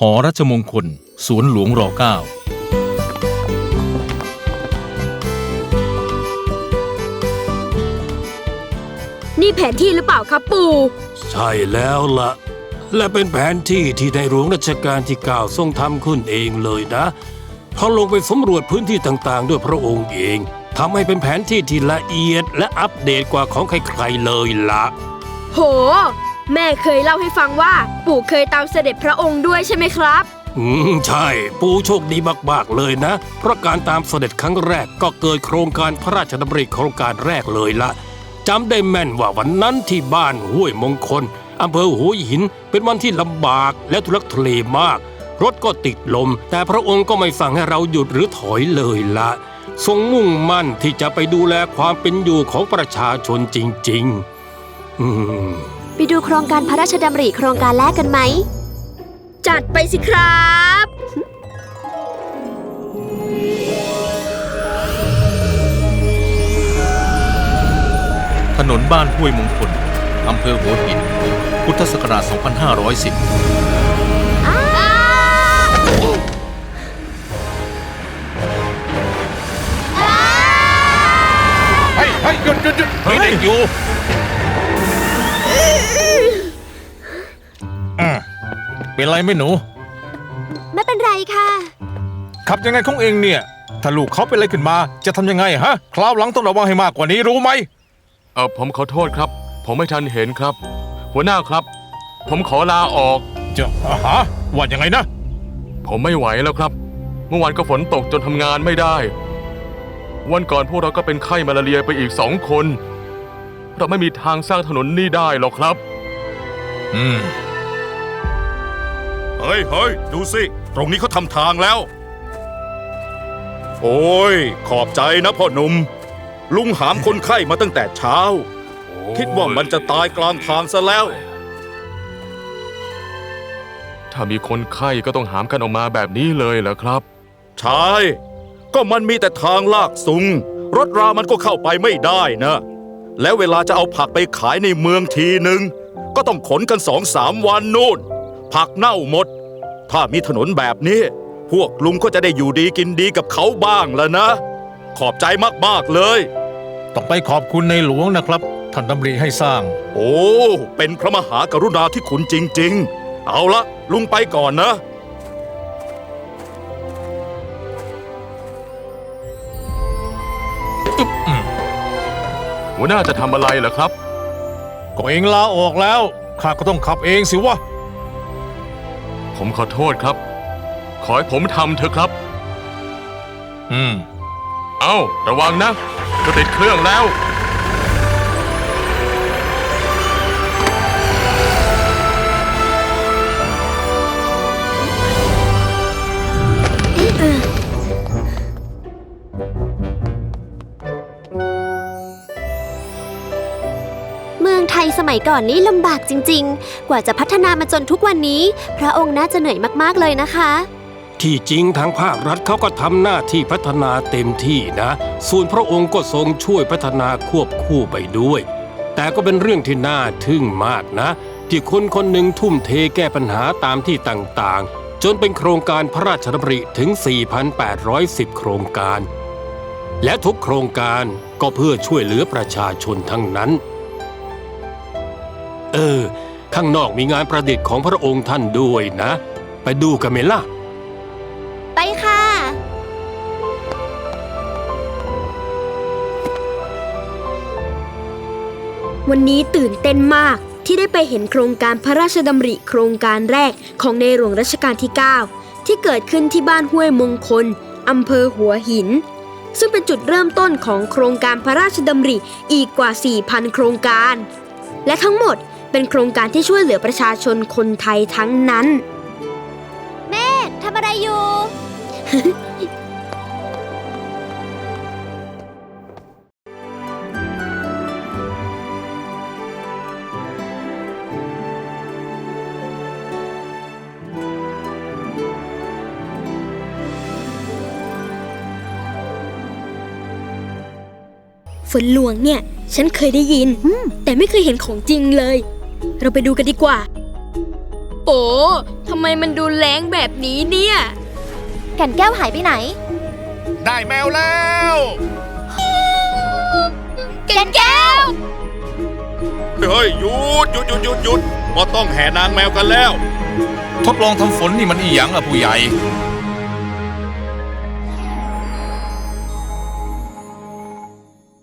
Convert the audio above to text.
หอรัชมงคล สวนหลวงรเก้านี่แผนที่หรือเปล่าครับปู่ ใช่แล้วละและเป็นแผนที่ที่ในหลวงรัชกาลที่ 9 ทรงทำขึ้นเองเลยนะเขาลงไปสำรวจพื้นที่ต่างๆ ด้วยพระองค์เองทำให้เป็นแผนที่ที่ละเอียดและอัปเดตกว่าของใครๆเลยละ โห แม่เคยเล่าให้ฟังว่า ปู่เคยตามเสด็จพระองค์ด้วยใช่ไหมครับ อืมใช่ ปูโชคดีมากๆเลยนะ เพราะการตามเสด็จครั้งแรกก็เกิดโครงการพระราชดำริโครงการแรกเลยละจำได้แม่นว่าวันนั้นที่บ้านห้วยมงคลอำเภอหัวหิน เป็นวันที่ลำบากและทุลักทุเลมาก รถก็ติดลม แต่พระองค์ก็ไม่สั่งให้เราหยุดหรือถอยเลยละทรงมุ่งมั่นที่จะไปดูแลความเป็นอยู่ของประชาชนจริง ๆ อืม ไปดูโครงการพระราชดำริโครงการแรกกันไหม จัดไปสิครับ ถนนบ้านห้วยมงคล อำเภอหัวหิน พุทธศักราช 2510 เฮ้ยเฮ้ยหยุดหยุดหยุดมีเด็กอยู่ เป็นไรไหมหนู ไม่เป็นไรค่ะ ขับยังไงของเองเนี่ย ถ้าลูกเขาเป็นอะไรขึ้นมา จะทำยังไงฮะ คราวหลังต้องระวังให้มากกว่านี้รู้ไหม เออผมขอโทษครับ ผมไม่ทันเห็นครับ หัวหน้าครับ ผมขอลาออก จะอาฮะว่ายังไงนะ ผมไม่ไหวแล้วครับ เมื่อวานก็ฝนตกจนทำงานไม่ได้ วันก่อนพวกเราก็เป็นไข้มาลาเรียไปอีกสองคน เราไม่มีทางสร้างถนนนี่ได้หรอกครับ อืม เฮ้ยเฮ้ยดูสิ ตรงนี้เขาทำทางแล้ว โอ้ย ขอบใจนะพ่อหนุ่ม ลุงหามคนไข้มาตั้งแต่เช้า คิดว่ามันจะตายกลางทางซะแล้ว ถ้ามีคนไข้ก็ต้องหามกันออกมาแบบนี้เลยเหรอครับ ใช่ ก็มันมีแต่ทางลากสุง รถรามันก็เข้าไปไม่ได้นะ แล้วเวลาจะเอาผักไปขายในเมืองทีหนึ่งก็ต้องขนกันสองสามวันนู่น ผักเน่าหมด ถ้ามีถนนแบบนี้ พวกลุงก็จะได้อยู่ดีกินดีกับเขาบ้างแล้วนะ ขอบใจมากๆเลย ต้องไปขอบคุณในหลวงนะครับ ท่านดำริให้สร้าง โอ้ เป็นพระมหากรุณาที่คุณจริง ๆ เอาละลุงไปก่อนนะ หัวหน้าจะทำอะไรเหรอครับ ก็เองลาออกแล้ว ข้าก็ต้องขับเองสิวะ ผมขอโทษครับ ขอให้ผมทำเถอะครับ อืม เอ้า ระวังนะจะติดเครื่องแล้ว ยสมัยก่อนนี้ลำบากจริง ๆ กว่าจะพัฒนามาจนทุกวันนี้ พระองค์น่าจะเหนื่อยมากๆเลยนะคะ ที่จริงทางภาครัฐเขาก็ทำหน้าที่พัฒนาเต็มที่นะ ส่วนพระองค์ก็ทรงช่วยพัฒนาควบคู่ไปด้วย แต่ก็เป็นเรื่องที่น่าทึ่งมากนะ ที่คนคนหนึ่งทุ่มเทแก้ปัญหาตามที่ต่างๆ จนเป็นโครงการพระราชดำริถึง 4,810 โครงการ และทุกโครงการก็เพื่อช่วยเหลือประชาชนทั้งนั้น เออ ข้างนอกมีงานประดิษฐ์ของพระองค์ท่านด้วยนะ ไปดูกันไหมล่ะ ไปค่ะ วันนี้ตื่นเต้นมากที่ได้ไปเห็นโครงการพระราชดำริโครงการแรกของในหลวงรัชกาลที่ 9 ที่เกิดขึ้นที่บ้านห้วยมงคลอำเภอหัวหิน ซึ่งเป็นจุดเริ่มต้นของโครงการพระราชดำริอีกกว่า 4,000 โครงการ และทั้งหมด เป็นโครงการที่ช่วยเหลือประชาชนคนไทยทั้งนั้น แม่ทำอะไรอยู่ ฝนหลวงเนี่ย ฉันเคยได้ยิน แต่ไม่เคยเห็นของจริงเลย เราไปดูกันดีกว่า โอ้ทำไมมันดูแรงแบบนี้เนี่ย แก่นแก้วหายไปไหน ได้แมวแล้ว แก่นแก้ว เฮ้ยหยุดหยุดหยุดหยุดหยุดมาต้องแห่นางแมวกันแล้ว ทดลองทำฝนนี่มันอีหยังล่ะผู้ใหญ่